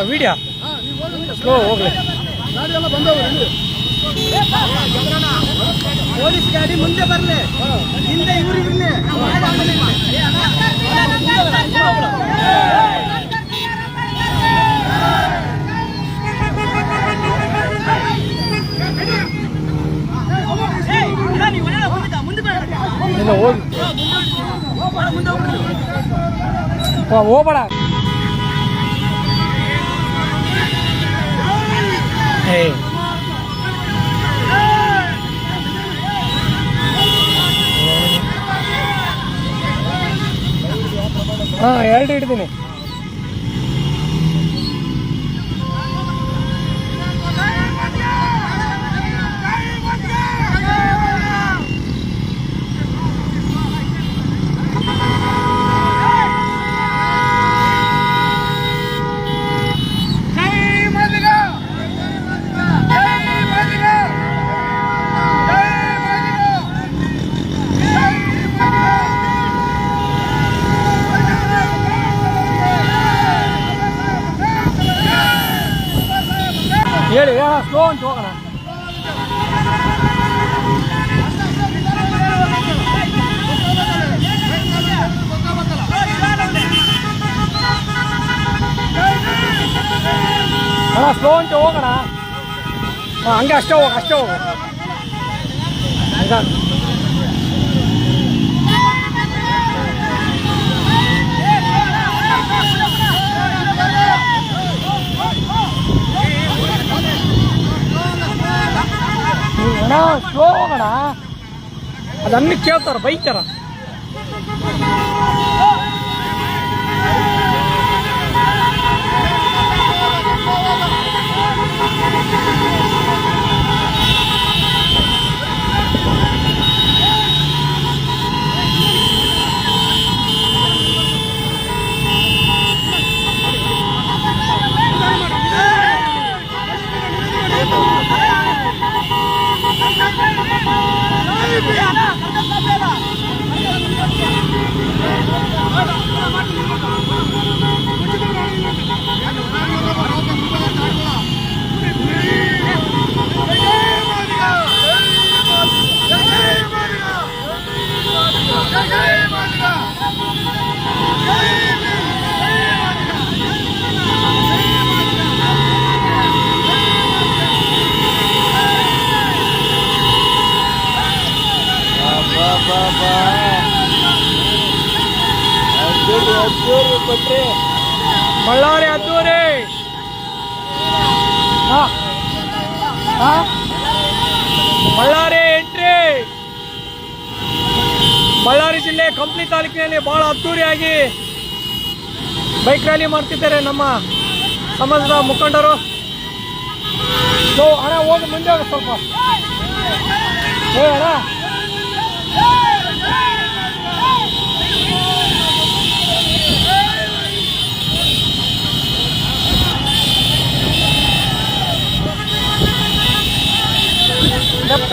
ಆಗ್ತತ್ತ video slow ಹೋಗ್ಲಿ ಗಾಡಿ ಎಲ್ಲ ಬಂದವು ಇಲ್ಲಿ ಪೊಲೀಸ್ ಗಾಡಿ ಮುಂದೆ ಬರ್ಲಿ ಹಿಂದೆ ಇವ್ರು ಇರ್ಲಿ ಇಲ್ಲ ಹೋಗಿ ಹೋ- ಹೋಗ್ಬೇಡ ಏ ಹಾಂ ಎರಡು ಹಿಡ್ತೀನಿ ಹೇಳಿ ಸ್ಲೋ ಅಂತ ಹೋಗೋಣ. ಅಣ್ಣ ಸ್ಲೋ ಅಂತ ಹೋಗೋಣ. ಹಾಂ ಹಂಗೆ ಅಷ್ಟೇ ಹೋಗ ಅಷ್ಟೇ ಹೋಗು. ಅಣ್ಣ ಸ್ಲೋ ಹೋಗೋಣ ಅದನ್ನ ಕೇಳ್ತಾರ ಬೈತಾರ ಬಳ್ಳಾರಿ ಅದ್ದೂರಿ. ಬಳ್ಳಾರಿ ಎಂಟ್ರಿ ಬಳ್ಳಾರಿ ಜಿಲ್ಲೆ ಕಂಪ್ಲಿ ತಾಲೂಕಿನಲ್ಲಿ ಬಹಳ ಅದ್ದೂರಿಯಾಗಿ ಬೈಕ್ ರ್ಯಾಲಿ ಮಾಡ್ತಿದ್ದಾರೆ ನಮ್ಮ ಸಮಾಜದ ಮುಖಂಡರು. ಅಣ್ಣ, ಹೋಗಿ ಮುಂದೆ ಹೋಗಿ ಸ್ವಲ್ಪ. ಏ ಅಣ್ಣ ಲೆಫ್ಟ್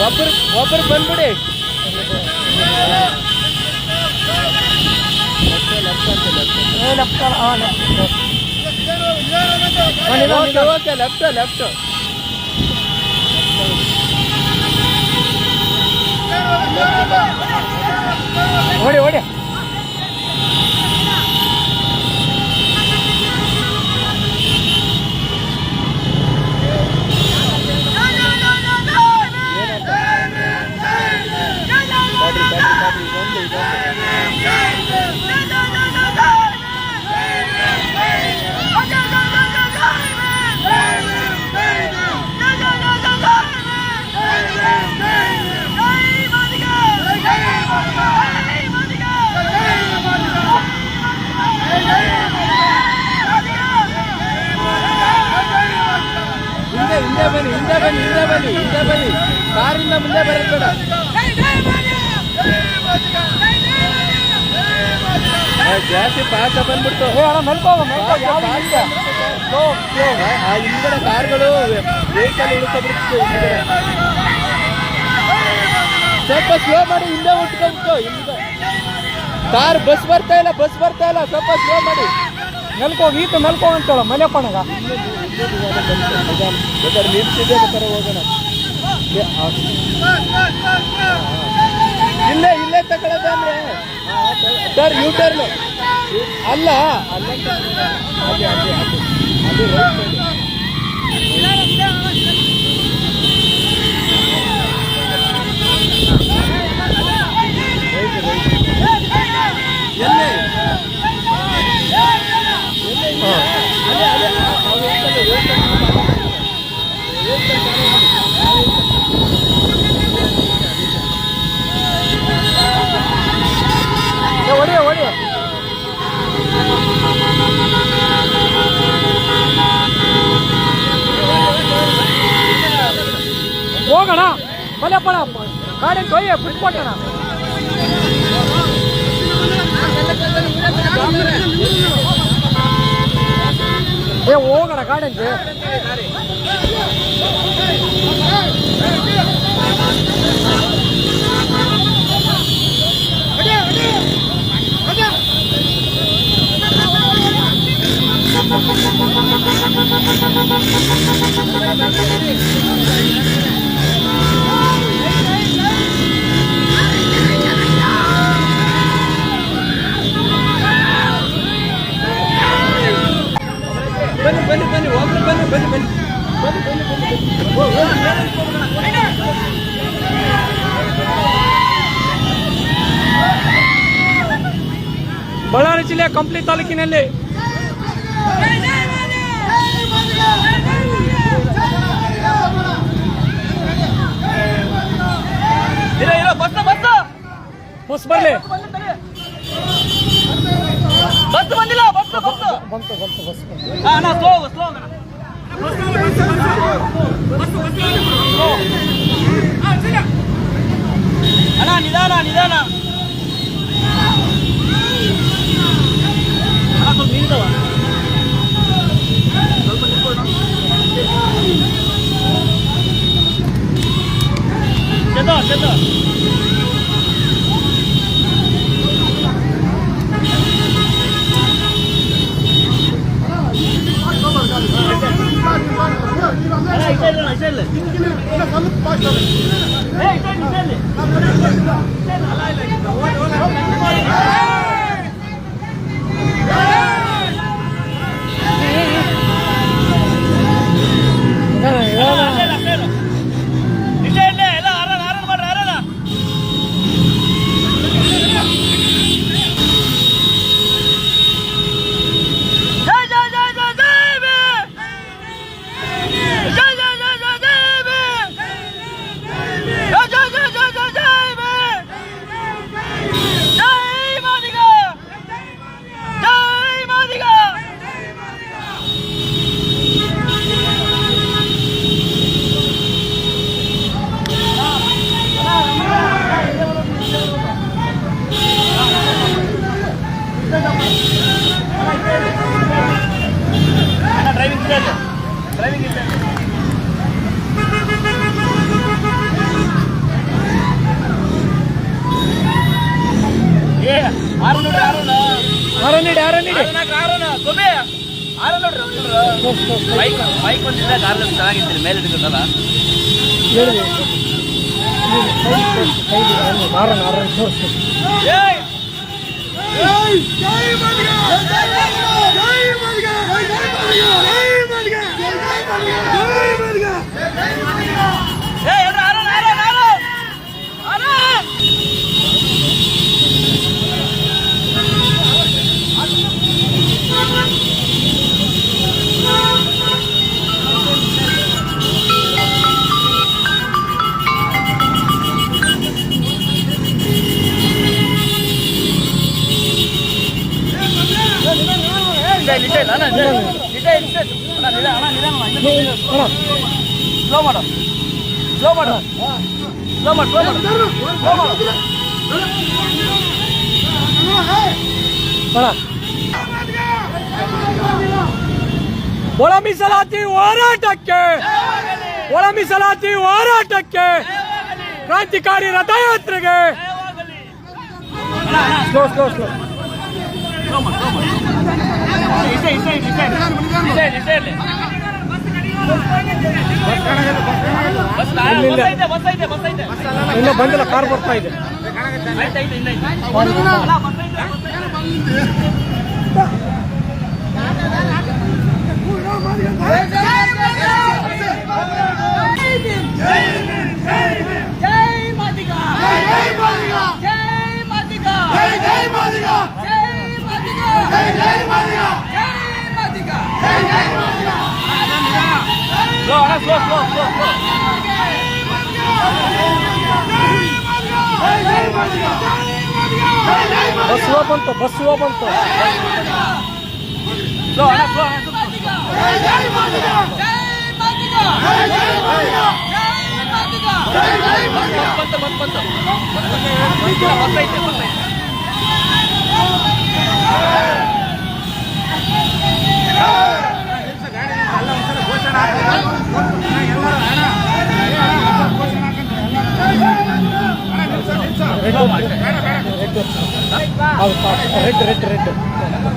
ಒಬ್ಬರು ಒಬ್ಬರು ಬಂದ್ಬಿಡಿ ಏ ಲೆಫ್ಟ್ ಹಾಂ ಲೆಫ್ಟ್ ಲೆಫ್ಟ್ ಲೆಫ್ಟ್ ಓಡಿ ಓಡಿ ಹಿಂದೆ ಹಿಂದೆ ಬನ್ನಿ ಹಿಂದೆ ಬನ್ನಿ ಹಿಂದೆ ಬನ್ನಿ ಹಿಂದೆ ಬನ್ನಿ ಕಾರಿಂದ ಮುಂದೆ ಬರೋದು ಬೇಡ ಜಾಸ್ತಿ ಪಾಠ ಬಂದ್ಬಿಡ್ತು. ಹಿಂದ್ಗಡೆ ಕಾರ್ಗಳು ವೆಹಿಕಲ್ ಉಳ್ಕೊಬಿಡ್ತು ಸ್ವಲ್ಪ ಸ್ಲೋ ಮಾಡಿ ಹಿಂದೆ ಉಟ್ಕೊಬಿಟ್ಟು ಹಿಂದೆ. ಕಾರ್ ಬಸ್ ಬರ್ತಾ ಇಲ್ಲ ಬಸ್ ಬರ್ತಾ ಇಲ್ಲ ಸ್ವಲ್ಪ ಸ್ಲೋ ಮಾಡಿ. ಮೆಲ್ಕೋ ಈತ ಮೆಲ್ಕೋ ಅಂತೇಳ ಮನೆ ಬೇಕಾದ್ರೆ ನಿಲ್ಸಿದೆ ಬೇಕಾದ್ರೆ ಹೋಗೋಣ. ಇಲ್ಲೇ ಇಲ್ಲೇ ತಗೊಳ್ಳೋದಂದ್ರೆ ಸರ್ ಯೂ ಟರ್ನ್ ಅಲ್ಲ ಅಲ್ಲ ಅದೇ ಅದೇ ಅದೇ ಅದು right side. ಎಲ್ಲಿ போனா கொல்ல போனா காடன் கோயை பிடிச்சு போட்டானா? ஏ ஓகடா காடன் Thank you. ಬಳ್ಳಾರಿ ಜಿಲ್ಲೆ ಕಂಪ್ಲಿ ತಾಲೂಕಿನಲ್ಲಿ జై మదిగా ಸ್ಲೋ ಮಾಡು. ಸ್ಲೋ ಮಾಡೋ. ಸ್ಲೋ ಮಾಡು ಸ್ಲೋ ಮಾಡು. ಸ್ಲೋ ಮಾಡು. ಅಣ್ಣ. ಒಳ ಮೀಸಲಾತಿ ಹೋರಾಟಕ್ಕೆ ಒಳ ಮೀಸಲಾತಿ ಹೋರಾಟಕ್ಕೆ ಕ್ರಾಂತಿಕಾರಿ ರಥಯಾತ್ರೆಗೆ. ಸ್ಲೋ ಸ್ಲೋ ಸ್ಲೋ ಇಲ್ಲ, ಬಂದಿಲ್ಲ ಕಾರ್ ಬರ್ತಾ ಇದೆ. ಐತೆ ಐತೆ ಇಲ್ಲ. ಐತೆ ಜೈ ಬಸ್ बसवा बनतो बसवा बनतो लो अनाथ लो अनाथ जय जय मातिका जय मातिका जय जय मातिका जय जय मातिका बंत बंत बंत बंत बंत बंत बंत red red red red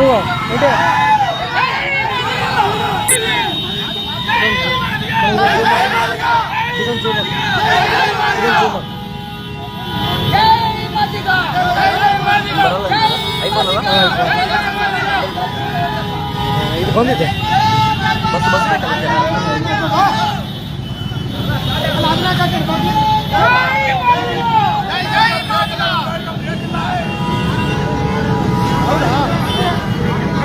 red ಹೂವು ಇದೆ ಇದೊಂದು ಜೂಮ್ ಇದೊಂದು ಜೂಮ್ ಇದು ಬಂದಿದೆ ಬಸ್ ಬಸ್ ಬೇಕಲ್ಲ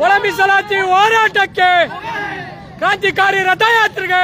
ಒಳ ಮೀಸಲಾತಿ ಹೋರಾಟಕ್ಕೆ ಕ್ರಾಂತಿಕಾರಿ ರಥಯಾತ್ರೆಗೆ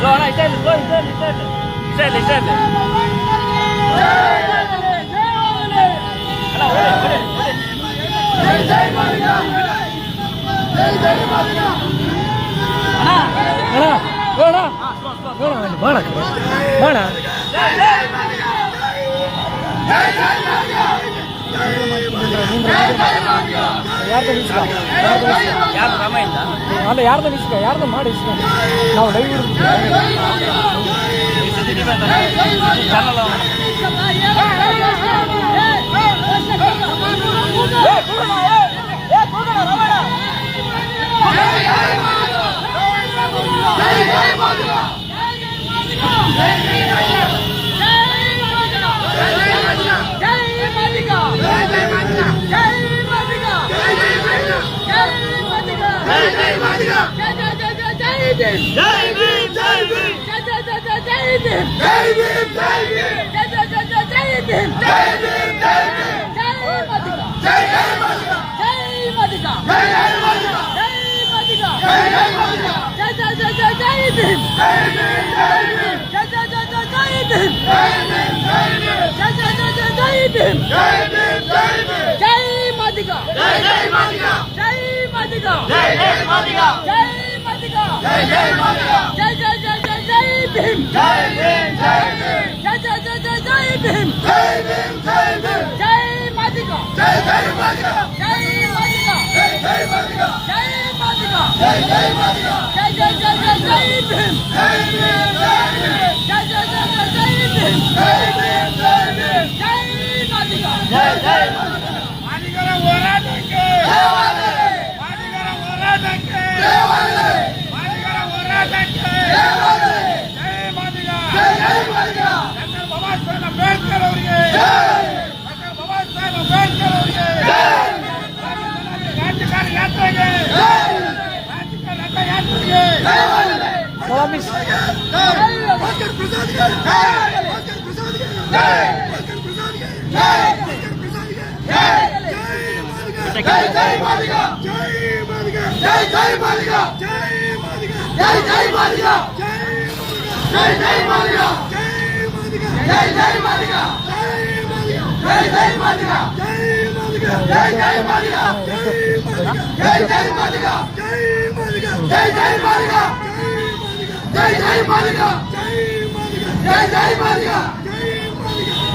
ஸோ ஆனால் இட்டாலி ஸோ இட்டாலி இட்டாலி இட்டாலி இட்டாலி அண்ணா ஓடு ஓடு ஓடு அண்ணா அண்ணா வேணா வேணா வேணா வேணா வேணா ಇರ್ಲಿ ಇಷ್ಟೇ ಇರ್ಲಿ ಅಣ್ಣ ಹೊಡಿ ಹೊಡಿ ಹೊಡಿ ಅಣ್ಣ ಅಣ್ಣ ಬೇಡ ಹಾ భీమ్ జై భీమ్ జై భీమ్ జై భీమ్ జై భీమ్ జై భీమ్ జై భీమ్ జై భీమ్ జై భీమ్ జై మధిక జై మధిక జై మధిక జై మధిక జై మధిక జై జై జై జై భీమ్ జై భీమ్ జై భీమ్ జై జై జై జై భీమ్ జై భీమ్ జై భీమ్ జై జై జై జై భీమ్ జై భీమ్ జై భీమ్ జై మధిక జై జై మధిక జై మధిక జై జై మధిక జై జై జై మాల్యా జై జై జై జై జై భీమ్ జై భీమ్ జై భీమ్ జై జై జై జై భీమ్ జై భీమ్ జై భీమ్ జై మాదిగ జై జై మాదిగ జై మాదిగ జై జై మాదిగ జై మాదిగ జై జై మాదిగ జై జై జై జై జై భీమ్ జై భీమ్ జై భీమ్ జై జై జై జై జై భీమ్ జై భీమ్ జై భీమ్ జై మాదిగ జై జై మాదిగ మాదిగల పోరాటంకే దేవాలే మాదిగల పోరాటంకే దేవాలే जय भीम जय जय जय जय जय జై జై మాదిగా జై జై మాదిగా జై జై మాదిగా జై జై మాదిగా జై జై మాదిగా జై జై మాదిగా జై జై మాదిగా జై జై మాదిగా జై జై మాదిగా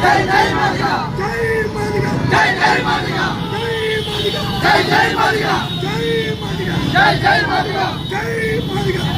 జై జై మాదిగా జై జై మాదిగా జై జై మాదిగా జై జై మాదిగా జై జై మాదిగా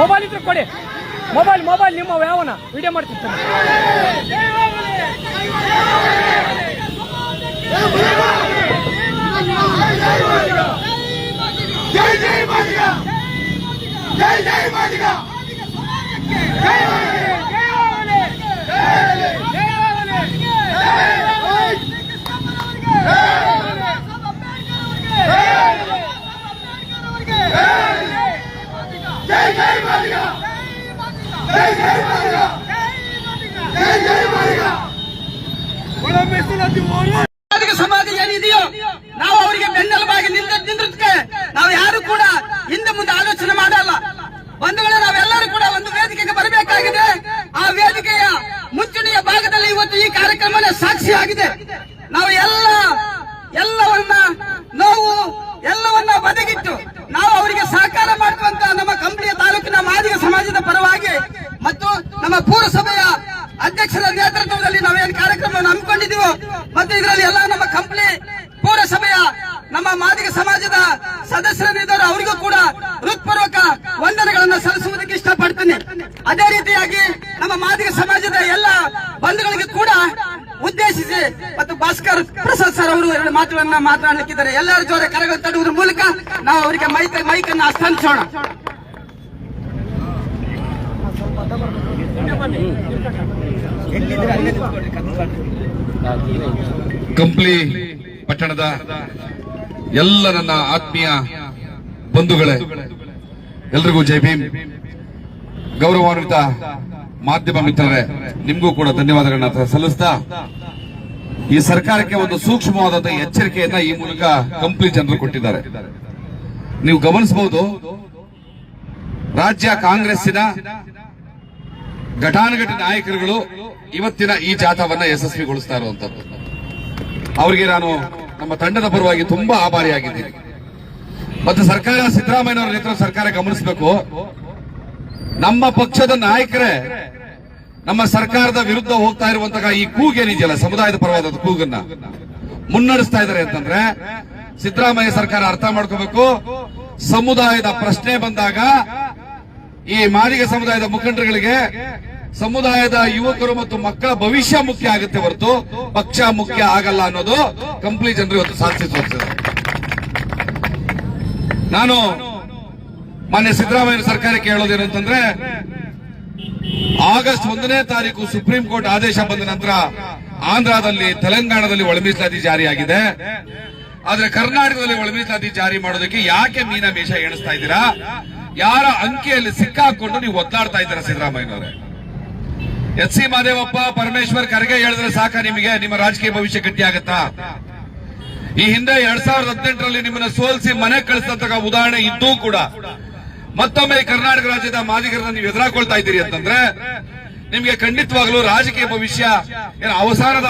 ಮೊಬೈಲ್ ಇದ್ರೆ ಕೊಡಿ. ಮೊಬೈಲ್ ಮೊಬೈಲ್ ನಿಮ್ಮ ಯಾವನ ವಿಡಿಯೋ ಮಾಡ್ತಿರ್ತಾನೆ ಮಾದಿಗ ಸಮಾಜ ಏನಿದೆಯೋ ನಾವು ಅವರಿಗೆ ಬೆನ್ನೆಲುಬಾಗಿ ನಿಂತ ನಿಂದಕ್ಕೆ ನಾವು ಯಾರು ಕೂಡ ಹಿಂದೆ ಮುಂದೆ ಆಲೋಚನೆ ಮಾಡಲ್ಲ. ಬಂಧುಗಳೇ ನಾವೆಲ್ಲರೂ ಕೂಡ ಒಂದು ವೇದಿಕೆಗೆ ಬರಬೇಕಾಗಿದೆ. ಆ ವೇದಿಕೆಯ ಮುಂಚೂಣಿಯ ಭಾಗದಲ್ಲಿ ಇವತ್ತು ಈ ಕಾರ್ಯಕ್ರಮನೇ ಸಾಕ್ಷಿಯಾಗಿದೆ. ನಾವು ಎಲ್ಲ ಎಲ್ಲವನ್ನ ನೋವು ಎಲ್ಲವನ್ನ ಬದಿಗಿಟ್ಟು ನಾವು ಅವರಿಗೆ ಸಹಕಾರ ಮಾಡುವಂತ ನಮ್ಮ ಕಂಪನಿಯ ತಾಲೂಕಿನ ಮಾದಿಗ ಸಮಾಜದ ಪರವಾಗಿ ಮತ್ತು ನಮ್ಮ ಪೂರಸಭೆಯ ಅಧ್ಯಕ್ಷರ ನೇತೃತ್ವದಲ್ಲಿ ನಾವೇನು ಮತ್ತೆ ಇದರಲ್ಲಿ ಎಲ್ಲ ನಮ್ಮ ಕಂಪನಿ, ಪೌರಸಭೆಯ ನಮ್ಮ ಮಾದಿಗ ಸಮಾಜದ ಸದಸ್ಯರಿದ್ದಾರೆ ಅವರಿಗೂ ಕೂಡ ಹೃತ್ಪೂರ್ವಕ ವಂದನೆಗಳನ್ನು ಸಲ್ಲಿಸುವುದಕ್ಕೆ ಇಷ್ಟಪಡ್ತೀನಿ. ಅದೇ ರೀತಿಯಾಗಿ ನಮ್ಮ ಮಾದಿಗ ಸಮಾಜದ ಎಲ್ಲ ಬಂಧುಗಳಿಗೆ ಕೂಡ ಉದ್ದೇಶಿಸಿ ಮತ್ತು ಭಾಸ್ಕರ್ ಪ್ರಸಾದ್ ಸರ್ ಅವರು ಎರಡು ಮಾತುಗಳನ್ನ ಮಾತನಾಡಲಿಕ್ಕಿದ್ದಾರೆ. ಎಲ್ಲರ ಜೋರ ಕರಗಳು ತಡುವುದರ ಮೂಲಕ ನಾವು ಅವರಿಗೆ ಮೈಕ್ ಮೈಕನ್ನು ಹಸ್ತಾಂತರಿಸೋಣ ಕಂಪ್ಲಿ ಪಟ್ಟಣದ ಎಲ್ಲ ನನ್ನ ಆತ್ಮೀಯ ಬಂಧುಗಳೇ, ಎಲ್ರಿಗೂ ಜೈ ಭೀಮ್. ಗೌರವಾನ್ವಿತ ಮಾಧ್ಯಮ ಮಿತ್ರರೇ, ನಿಮಗೂ ಕೂಡ ಧನ್ಯವಾದಗಳನ್ನ ಸಲ್ಲಿಸ್ತಾ, ಈ ಸರ್ಕಾರಕ್ಕೆ ಒಂದು ಸೂಕ್ಷ್ಮವಾದಂತಹ ಎಚ್ಚರಿಕೆಯನ್ನ ಈ ಮೂಲಕ ಕಂಪ್ಲಿ ಜನರು ಕೊಟ್ಟಿದ್ದಾರೆ. ನೀವು ಗಮನಿಸಬಹುದು ರಾಜ್ಯ ಕಾಂಗ್ರೆಸ್ಸಿನ ಘಟಾನುಘಟಿ ನಾಯಕರುಗಳು ಇವತ್ತಿನ ಈ ಜಾಥಾವನ್ನ ಯಶಸ್ವಿಗೊಳಿಸ್ತಾ ಇರುವಂತದ್ದು ಅವರಿಗೆ ನಾನು ನಮ್ಮ ತಂಡದ ಪರವಾಗಿ ತುಂಬಾ ಆಭಾರಿಯಾಗಿದ್ದೀನಿ. ಮತ್ತು ಸರ್ಕಾರ, ಸಿದ್ದರಾಮಯ್ಯನವರ ನೇತೃತ್ವ ಸರ್ಕಾರ ಗಮನಿಸಬೇಕು. ನಮ್ಮ ಪಕ್ಷದ ನಾಯಕರೇ ನಮ್ಮ ಸರ್ಕಾರದ ವಿರುದ್ಧ ಹೋಗ್ತಾ ಇರುವಂತಹ ಈ ಕೂಗೇನಿದೆಯಲ್ಲ ಸಮುದಾಯದ ಪರವಾದ ಕೂಗನ್ನ. ಮುನ್ನಡೆಸ್ತಾ ಇದ್ದಾರೆ ಅಂತಂದ್ರೆ ಸಿದ್ದರಾಮಯ್ಯ ಸರ್ಕಾರ ಅರ್ಥ ಮಾಡ್ಕೋಬೇಕು. ಸಮುದಾಯದ ಪ್ರಶ್ನೆ ಬಂದಾಗ ಈ ಮಾದಿಗ ಸಮುದಾಯದ ಮುಖಂಡರುಗಳಿಗೆ ಸಮುದಾಯದ ಯುವಕರು ಮತ್ತು ಮಕ್ಕಳ ಭವಿಷ್ಯ ಮುಖ್ಯ ಆಗುತ್ತೆ ಹೊರತು ಪಕ್ಷ ಮುಖ್ಯ ಆಗಲ್ಲ ಅನ್ನೋದು ಕಂಪ್ಲೀಟ್ ಜನರು ಇವತ್ತು ಸಾಧಿಸಿ ನಾನು ಮಾನ್ಯ ಸಿದ್ದರಾಮಯ್ಯ ಸರ್ಕಾರಕ್ಕೆ ಹೇಳೋದೇನು ಅಂತಂದ್ರೆ, ಆಗಸ್ಟ್ ಒಂದನೇ ತಾರೀಕು ಸುಪ್ರೀಂ ಕೋರ್ಟ್ ಆದೇಶ ಬಂದ ನಂತರ ಆಂಧ್ರದಲ್ಲಿ ತೆಲಂಗಾಣದಲ್ಲಿ ಒಳ ಮೀಸಲಾತಿ ಜಾರಿಯಾಗಿದೆ. ಆದ್ರೆ ಕರ್ನಾಟಕದಲ್ಲಿ ಒಳ ಮೀಸಲಾತಿ ಜಾರಿ ಮಾಡೋದಕ್ಕೆ ಯಾಕೆ ಮೀನಮೇಷ ಎಣಿಸ್ತಾ ಇದ್ದೀರಾ? ಯಾರ ಅಂಕೆಯಲ್ಲಿ ಸಿಕ್ಕಾಕೊಂಡು ನೀವು ಒದ್ದಾಡ್ತಾ ಇದ್ದೀರಾ ಸಿದ್ದರಾಮಯ್ಯನವರೇ? ಎಚ್ ಸಿ ಮಾದೇವಪ್ಪ ಪರಮೇಶ್ವರ್ ಖರ್ಗೆ ಹೇಳಿದ್ರೆ ಸಾಕ ನಿಮಗೆ ನಿಮ್ಮ ರಾಜಕೀಯ ಭವಿಷ್ಯ ಗಟ್ಟಿಯಾಗತ್ತಾ? ಈ ಹಿಂದೆ ಎರಡ್ ಸಾವಿರದ ಹದಿನೆಂಟರಲ್ಲಿ ನಿಮ್ಮನ್ನ ಸೋಲಿಸಿ ಮನೆ ಕಳಿಸಿದಂತ ಉದಾಹರಣೆ ಇದ್ದೂ ಕೂಡ ಮತ್ತೊಮ್ಮೆ ಕರ್ನಾಟಕ ರಾಜ್ಯದ ಮಾದಿಗರನ್ನ ನೀವು ಎದುರಾಕೊಳ್ತಾ ಇದ್ದೀರಿ ಅಂತಂದ್ರೆ ನಿಮ್ಗೆ ಖಂಡಿತವಾಗ್ಲೂ ರಾಜಕೀಯ ಭವಿಷ್ಯ ಏನು ಅವಸಾನದ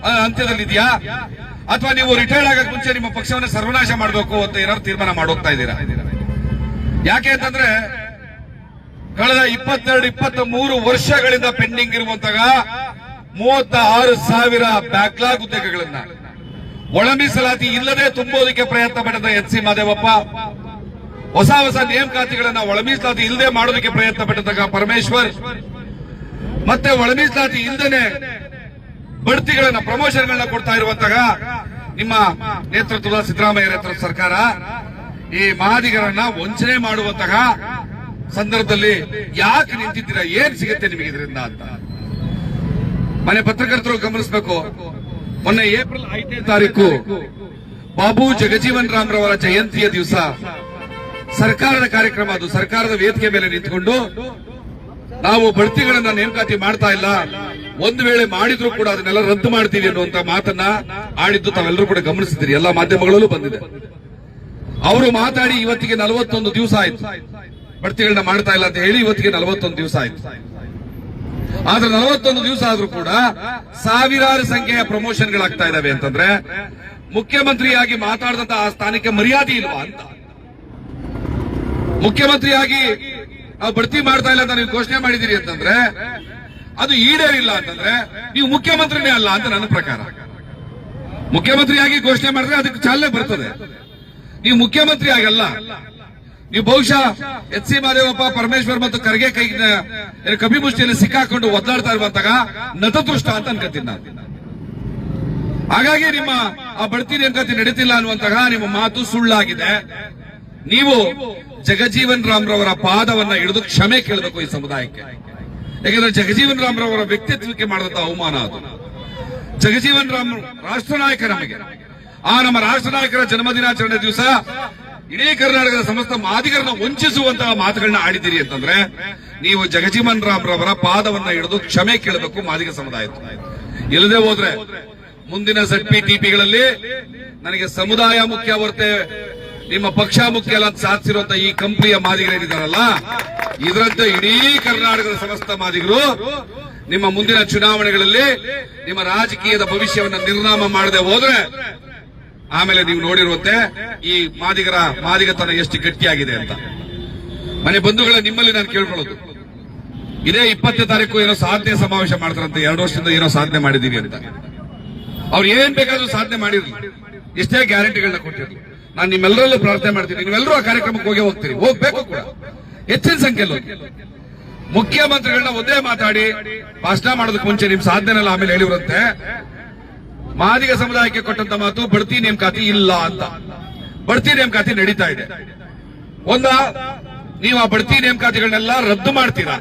ಆ, ಅಂತ್ಯದಲ್ಲಿದೆಯಾ ಅಥವಾ ನೀವು ರಿಟೈರ್ಡ್ ಆಗಕ್ಕೆ ಮುಂಚೆ ನಿಮ್ಮ ಪಕ್ಷವನ್ನ ಸರ್ವನಾಶ ಮಾಡಬೇಕು ಅಂತ ಏನಾದ್ರು ತೀರ್ಮಾನ ಮಾಡೋಗ್ತಾ ಇದ್ದೀರಾ? ಯಾಕೆ ಅಂತಂದ್ರೆ ಕಳೆದ ಇಪ್ಪತ್ತೆರಡು ಇಪ್ಪತ್ತ ಮೂರು ವರ್ಷಗಳಿಂದ ಪೆಂಡಿಂಗ್ ಇರುವಂತಹ ಮೂವತ್ತ ಆರು ಸಾವಿರ ಬ್ಯಾಕ್ಲಾಗ್ ಉದ್ಯೋಗಗಳನ್ನ ಒಳ ಮೀಸಲಾತಿ ಇಲ್ಲದೆ ತುಂಬೋದಕ್ಕೆ ಪ್ರಯತ್ನ ಪಟ್ಟದ ಎಚ್ ಸಿ ಮಾದೇವಪ್ಪ. ಹೊಸ ಹೊಸ ನೇಮಕಾತಿಗಳನ್ನ ಒಳ ಮೀಸಲಾತಿ ಇಲ್ಲದೆ ಮಾಡೋದಕ್ಕೆ ಪ್ರಯತ್ನ ಪಟ್ಟಿದ್ದಾಗ ಪರಮೇಶ್ವರ್. ಮತ್ತೆ ಒಳಮೀಸಲಾತಿ ಮೀಸಲಾತಿ ಇಲ್ಲದೇನೆ ಬಡ್ತಿಗಳನ್ನ ಪ್ರಮೋಷನ್ಗಳನ್ನ ಕೊಡ್ತಾ ಇರುವಂತಹ ನಿಮ್ಮ ನೇತೃತ್ವದ ಸಿದ್ದರಾಮಯ್ಯ ನೇತೃತ್ವದ ಸರ್ಕಾರ. ಈ ಮಾದಿಗರನ್ನ ವಂಚನೆ ಮಾಡುವಂತಹ ಸಂದರ್ಭದಲ್ಲಿ ಯಾಕೆ ನಿಂತಿದ್ದೀರಾ? ಏನ್ ಸಿಗುತ್ತೆ ನಿಮಗೆ ಇದರಿಂದ ಅಂತ? ಮನೆ ಪತ್ರಕರ್ತರು ಗಮನಿಸಬೇಕು. ಮೊನ್ನೆ ಏಪ್ರಿಲ್ ಐದನೇ ತಾರೀಕು ಬಾಬು ಜಗಜೀವನ್ ರಾಮ್ ರವರ ಜಯಂತಿಯ ದಿವಸ ಸರ್ಕಾರದ ಕಾರ್ಯಕ್ರಮ ಅದು. ಸರ್ಕಾರದ ವೇದಿಕೆ ಮೇಲೆ ನಿಂತ್ಕೊಂಡು ನಾವು ಬಡ್ತಿಗಳನ್ನ ನೇಮಕಾತಿ ಮಾಡ್ತಾ ಇಲ್ಲ. ಒಂದು ವೇಳೆ ಮಾಡಿದ್ರು ಕೂಡ ಅದನ್ನೆಲ್ಲ ರದ್ದು ಮಾಡ್ತೀವಿ ಅನ್ನುವಂತ ಮಾತನ್ನ ಆಡಿದ್ದು ತಾವೆಲ್ಲರೂ ಕೂಡ ಗಮನಿಸಿದ್ದೀರಿ. ಎಲ್ಲಾ ಮಾಧ್ಯಮಗಳಲ್ಲೂ ಬಂದಿದೆ. ಅವರು ಮಾತಾಡಿ ಇವತ್ತಿಗೆ ನಲವತ್ತೊಂದು ದಿವಸ ಆಯ್ತು. ಬಡ್ತಿಗಳನ್ನ ಮಾಡ್ತಾ ಇಲ್ಲ ಅಂತ ಹೇಳಿ ಇವತ್ತಿಗೆ ನಲವತ್ತೊಂದು ದಿವಸ ಆಯ್ತು. ಆದ್ರೆ ನಲವತ್ತೊಂದು ದಿವಸ ಆದ್ರೂ ಕೂಡ ಸಾವಿರಾರು ಸಂಖ್ಯೆಯ ಪ್ರಮೋಷನ್ ಗಳಾಗ್ತಾ ಇದಾವೆ ಅಂತಂದ್ರೆ ಮುಖ್ಯಮಂತ್ರಿಯಾಗಿ ಮಾತಾಡಿದಂತ ಆ ಸ್ಥಾನಕ್ಕೆ ಮರ್ಯಾದೆ ಇಲ್ವಾ ಅಂತ. ಮುಖ್ಯಮಂತ್ರಿಯಾಗಿ ನಾವು ಬಡ್ತಿ ಮಾಡ್ತಾ ಇಲ್ಲ ಅಂತ ನೀವು ಘೋಷಣೆ ಮಾಡಿದಿರಿ ಅಂತಂದ್ರೆ ಅದು ಈಡೇರಿಲ್ಲ ಅಂತಂದ್ರೆ ನೀವು ಮುಖ್ಯಮಂತ್ರಿನೇ ಅಲ್ಲ ಅಂತ ನನ್ನ ಪ್ರಕಾರ. ಮುಖ್ಯಮಂತ್ರಿಯಾಗಿ ಘೋಷಣೆ ಮಾಡಿದ್ರೆ ಅದಕ್ಕೆ ಚಾಲನೆ ಬರ್ತದೆ. ನೀವು ಮುಖ್ಯಮಂತ್ರಿ ಆಗಲ್ಲ. ನೀವು ಬಹುಶಃ ಎಚ್ ಸಿ ಮಾದೇವಪ್ಪ, ಪರಮೇಶ್ವರ್ ಮತ್ತು ಖರ್ಗೆ ಕೈ ಕಪಿಮುಷ್ಟಿಯಲ್ಲಿ ಸಿಕ್ಕಾಕೊಂಡು ಒದ್ದಾಡ್ತಾ ಇರುವಂತಹ ನತದೃಷ್ಟ ಅಂತ ಅನ್ಕೋತೀನಿ ನಾನು. ಹಾಗಾಗಿ ನಿಮ್ಮ ಆ ಬಡ್ತಿ ನೇಮಕಾತಿ ನಡೀತಿಲ್ಲ ಅನ್ನುವಂತಹ ನಿಮ್ಮ ಮಾತು ಸುಳ್ಳಾಗಿದೆ. ನೀವು ಜಗಜೀವನ್ ರಾಮ್ ರವರ ಪಾದವನ್ನ ಹಿಡಿದು ಕ್ಷಮೆ ಕೇಳಬೇಕು ಈ ಸಮುದಾಯಕ್ಕೆ. ಯಾಕಂದ್ರೆ ಜಗಜೀವನ್ ರಾಮ್ ರವರ ವ್ಯಕ್ತಿತ್ವಕ್ಕೆ ಮಾಡಿದಂತ ಅವಮಾನ ಅದು. ಜಗಜೀವನ್ ರಾಮ್ ರಾಷ್ಟ್ರ ನಾಯಕ ನಮಗೆ. ಆ ನಮ್ಮ ರಾಷ್ಟ್ರ ನಾಯಕರ ಜನ್ಮದಿನಾಚರಣೆ ದಿವಸ ಇಡೀ ಕರ್ನಾಟಕದ ಸಮಸ್ತ ಮಾದಿಗರನ್ನ ವಂಚಿಸುವಂತಹ ಮಾತುಗಳನ್ನ ಆಡಿದ್ದೀರಿ ಅಂತಂದ್ರೆ ನೀವು ಜಗಜೀವನ್ ರಾಮ್ ರವರ ಪಾದವನ್ನ ಹಿಡಿದು ಕ್ಷಮೆ ಕೇಳಬೇಕು ಮಾದಿಗ ಸಮುದಾಯ ಇಲ್ಲದೆ ಹೋದ್ರೆ ಮುಂದಿನ ಸಟ್ಪಿ ಟಿಪಿಗಳಲ್ಲಿ ನನಗೆ ಸಮುದಾಯ ಮುಖ್ಯ ಹೊರತೆ ನಿಮ್ಮ ಪಕ್ಷ ಮುಖ್ಯ ಅಲ್ಲ ಅಂತ ಸಾಧಿಸಿರುವಂತ ಈ ಕಂಪ್ನಿಯ ಮಾದಿಗರೇನಿದಾರಲ್ಲ ಇದರಂತೆ ಇಡೀ ಕರ್ನಾಟಕದ ಸಮಸ್ತ ಮಾದಿಗರು ನಿಮ್ಮ ಮುಂದಿನ ಚುನಾವಣೆಗಳಲ್ಲಿ ನಿಮ್ಮ ರಾಜಕೀಯದ ಭವಿಷ್ಯವನ್ನು ನಿರ್ನಾಮ ಮಾಡದೆ ಹೋದ್ರೆ ಆಮೇಲೆ ನೀವು ನೋಡಿರುವಂತೆ ಈ ಮಾದಿಗರ ಮಾದಿಗತನ ಎಷ್ಟು ಗಟ್ಟಿಯಾಗಿದೆ ಅಂತ. ಮನೆ ಬಂಧುಗಳ, ನಿಮ್ಮಲ್ಲಿ ನಾನು ಕೇಳ್ಕೊಳ್ಳೋದು. ಇದೇ ಇಪ್ಪತ್ತನೇ ತಾರೀಕು ಏನೋ ಸಾಧನೆ ಸಮಾವೇಶ ಮಾಡ್ತಾರಂತೆ, ಎರಡು ವರ್ಷದಿಂದ ಏನೋ ಸಾಧನೆ ಮಾಡಿದೀವಿ ಅಂತ. ಅವ್ರು ಏನ್ ಬೇಕಾದ್ರೂ ಸಾಧನೆ ಮಾಡಿರ್ಲಿ. ಎಷ್ಟೇ ಗ್ಯಾರಂಟಿಗಳನ್ನ ಕೊಟ್ಟಿರ್ಲಿ. ನಾನು ನಿಮ್ಮೆಲ್ಲರಲ್ಲೂ ಪ್ರಾರ್ಥನೆ ಮಾಡ್ತೀನಿ. ನೀವೆಲ್ಲರೂ ಆ ಕಾರ್ಯಕ್ರಮಕ್ಕೆ ಹೋಗಿ ಹೋಗ್ತೀರಿ. ಹೋಗ್ಬೇಕು ಕೂಡ. ಹೆಚ್ಚಿನ ಸಂಖ್ಯೆಯಲ್ಲಿ ಮುಖ್ಯಮಂತ್ರಿಗಳನ್ನ ಒಂದೇ ಮಾತಾಡಿ, ಭಾಷಣ ಮಾಡೋದಕ್ಕೆ ಮುಂಚೆ ನಿಮ್ ಸಾಧನೆ ಆಮೇಲೆ ಹೇಳಿವ್ರಂತೆ. ಮಾದಿಗ ಸಮುದಾಯಕ್ಕೆ ಕೊಟ್ಟಂತ ಮಾತು, ಬಡ್ತಿ ನೇಮಕಾತಿ ಇಲ್ಲ ಅಂತ. ಬಡ್ತಿ ನೇಮಕಾತಿ ನಡೀತಾ ಇದೆ. ಒಂದ, ನೀವು ಆ ಬಡ್ತಿ ನೇಮಕಾತಿಗಳನ್ನೆಲ್ಲ ರದ್ದು ಮಾಡ್ತೀರಾ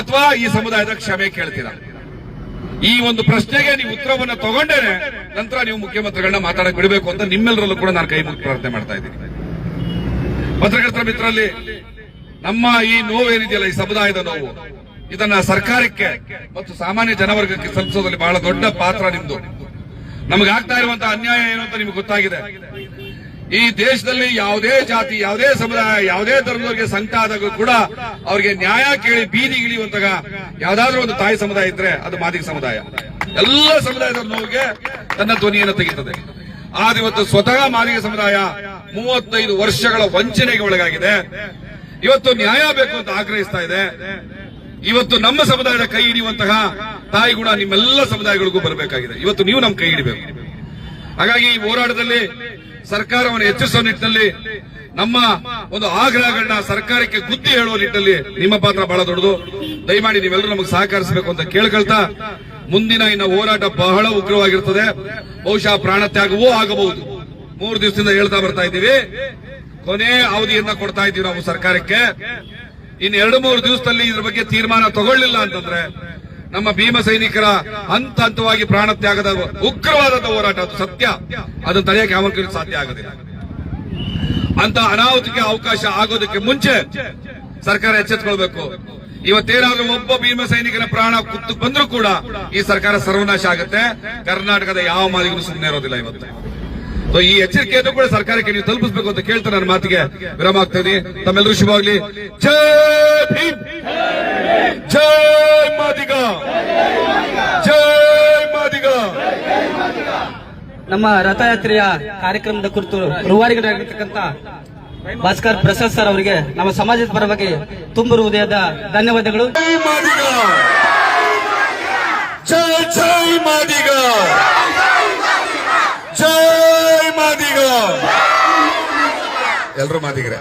ಅಥವಾ ಈ ಸಮುದಾಯದ ಕ್ಷಮೆ ಕೇಳ್ತೀರಾ? ಈ ಒಂದು ಪ್ರಶ್ನೆಗೆ ನೀವು ಉತ್ತರವನ್ನು ತಗೊಂಡೇನೆ ನಂತರ ನೀವು ಮುಖ್ಯಮಂತ್ರಿಗಳನ್ನ ಮಾತಾಡಕ್ ಬಿಡಬೇಕು ಅಂತ ನಿಮ್ಮೆಲ್ಲರಲ್ಲೂ ಕೂಡ ನಾನು ಕೈ ಮುಗಿ ಪ್ರಾರ್ಥನೆ ಮಾಡ್ತಾ ಇದ್ದೀನಿ. ಪತ್ರಕರ್ತರ ಮಿತ್ರರಲ್ಲಿ ನಮ್ಮ ಈ ನೋವೇನಿದೆಯಲ್ಲ ಈ ಸಮುದಾಯದ ನೋವು, ಇದನ್ನ ಸರ್ಕಾರಕ್ಕೆ ಮತ್ತು ಸಾಮಾನ್ಯ ಜನವರ್ಗಕ್ಕೆ ಸಲ್ಲಿಸೋದ್ರಲ್ಲಿ ಬಹಳ ದೊಡ್ಡ ಪಾತ್ರ ನಿಮ್ದು. ನಮಗೆ ಆಗ್ತಾ ಇರುವಂತಹ ಅನ್ಯಾಯ ಏನು ಅಂತ ನಿಮ್ಗೆ ಗೊತ್ತಾಗಿದೆ. ಈ ದೇಶದಲ್ಲಿ ಯಾವುದೇ ಜಾತಿ, ಯಾವುದೇ ಸಮುದಾಯ, ಯಾವುದೇ ಧರ್ಮದವರಿಗೆ ಸಂಕಟ ಆದಾಗ ಕೂಡ ಅವರಿಗೆ ನ್ಯಾಯ ಕೇಳಿ ಬೀದಿ ಇಳಿಯುವಂತ ಯಾವ್ದಾದ್ರೂ ಒಂದು ತಾಯಿ ಸಮುದಾಯ ಇದ್ರೆ ಅದು ಮಾದಿಗ ಸಮುದಾಯ. ಎಲ್ಲ ಸಮುದಾಯದ ನೋವಿಗೆ ತನ್ನ ಧ್ವನಿಯನ್ನು ತೆಗೆಯುತ್ತದೆ ಆದ್ರೆ ಇವತ್ತು ಸ್ವತಃ ಮಾದಿಗ ಸಮುದಾಯ ಮೂವತ್ತೈದು ವರ್ಷಗಳ ವಂಚನೆಗೆ ಒಳಗಾಗಿದೆ. ಇವತ್ತು ನ್ಯಾಯ ಬೇಕು ಅಂತ ಆಗ್ರಹಿಸ್ತಾ ಇದೆ. ಇವತ್ತು ನಮ್ಮ ಸಮುದಾಯದ ಕೈ ಹಿಡಿಯುವಂತಹ ತಾಯಿ ಗುಣ ನಿಮ್ಮೆಲ್ಲ ಸಮುದಾಯಗಳಿಗೂ ಬರಬೇಕಾಗಿದೆ. ಇವತ್ತು ನೀವು ನಮ್ಮ ಕೈ ಹಿಡಿಬೇಕು. ಹಾಗಾಗಿ ಈ ಹೋರಾಟದಲ್ಲಿ ಸರ್ಕಾರವನ್ನು ಹೆಚ್ಚಿಸುವ ನಿಟ್ಟಿನಲ್ಲಿ ನಮ್ಮ ಒಂದು ಆಗ್ರಹಗಳನ್ನ ಸರ್ಕಾರಕ್ಕೆ ಗುದ್ದಿ ಹೇಳುವ ನಿಟ್ಟಿನಲ್ಲಿ ನಿಮ್ಮ ಪಾತ್ರ ಬಹಳ ದೊಡ್ಡದು. ದಯಮಾಡಿ ನೀವೆಲ್ಲರೂ ನಮಗೆ ಸಹಕರಿಸಬೇಕು ಅಂತ ಕೇಳ್ಕೊಳ್ತಾ ಮುಂದಿನ ಇನ್ನು ಹೋರಾಟ ಬಹಳ ಉಗ್ರವಾಗಿರ್ತದೆ. ಬಹುಶಃ ಪ್ರಾಣ ತ್ಯಾಗವೂ ಆಗಬಹುದು. ಮೂರು ದಿವಸದಿಂದ ಹೇಳ್ತಾ ಬರ್ತಾ ಇದ್ದೀವಿ. ಕೊನೆ ಅವಧಿಯನ್ನ ಕೊಡ್ತಾ ಇದ್ದೀವಿ ನಾವು ಸರ್ಕಾರಕ್ಕೆ. ಇನ್ನು ಎರಡು ಮೂರು ದಿವಸದಲ್ಲಿ ಇದ್ರ ಬಗ್ಗೆ ತೀರ್ಮಾನ ತಗೊಳ್ಳಿಲ್ಲ ಅಂತಂದ್ರೆ ನಮ್ಮ ಭೀಮ ಸೈನಿಕರ ಹಂತ ಹಂತವಾಗಿ ಪ್ರಾಣ ತ್ಯಾಗದ ಉಗ್ರವಾದ ಹೋರಾಟ, ಅದು ಸತ್ಯ. ಅದು ತಡೆಯಕ್ಕೆ ಯಾವ ಸಾಧ್ಯ ಆಗೋದಿಲ್ಲ. ಅಂತ ಅನಾಹುತಕ್ಕೆ ಅವಕಾಶ ಆಗೋದಕ್ಕೆ ಮುಂಚೆ ಸರ್ಕಾರ ಎಚ್ಚೆತ್ಕೊಳ್ಬೇಕು. ಇವತ್ತೇನಾದ್ರೂ ಒಬ್ಬ ಭೀಮ ಸೈನಿಕನ ಪ್ರಾಣ ಕುತ್ತು ಬಂದ್ರೂ ಕೂಡ ಈ ಸರ್ಕಾರ ಸರ್ವನಾಶ ಆಗುತ್ತೆ. ಕರ್ನಾಟಕದ ಯಾವ ಮಾದಿಗೂ ಸುಮ್ಮನೆ ಇರೋದಿಲ್ಲ ಇವತ್ತು. ಸೊ ಈ ಎಚ್ಚರಿಕೆಯನ್ನು ಕೂಡ ಸರ್ಕಾರಕ್ಕೆ ನೀವು ತಲುಪಿಸಬೇಕು ಅಂತ ಕೇಳ್ತಾ ನನ್ನ ಮಾತಿಗೆ ವಿರಾಮ ಆಗ್ತಾ ಇದೀನಿ ತಮ್ಮೆಲ್ಲರೂ ಶುಭವಾಗ್ಲಿ. ಜೈ ಭೀಮ್. ಜೈ ಮಾದಿಗ. ಜೈ ಮಾದಿಗ. ನಮ್ಮ ರಥಯಾತ್ರೆಯ ಕಾರ್ಯಕ್ರಮದ ಕುರಿತು ರೂವಾರಿಗಳಾಗಿರ್ತಕ್ಕಂಥ ಭಾಸ್ಕರ್ ಪ್ರಸಾದ್ ಸರ್ ಅವರಿಗೆ ನಮ್ಮ ಸಮಾಜದ ಪರವಾಗಿ ತುಂಬು ಹೃದಯದ ಧನ್ಯವಾದಗಳು. ಜೈ ಜೈ ಮಾದಿಗ. ಜೈ ಮಾದಿಗ ಎಲ್ರು ಮಾದಿಗರೇ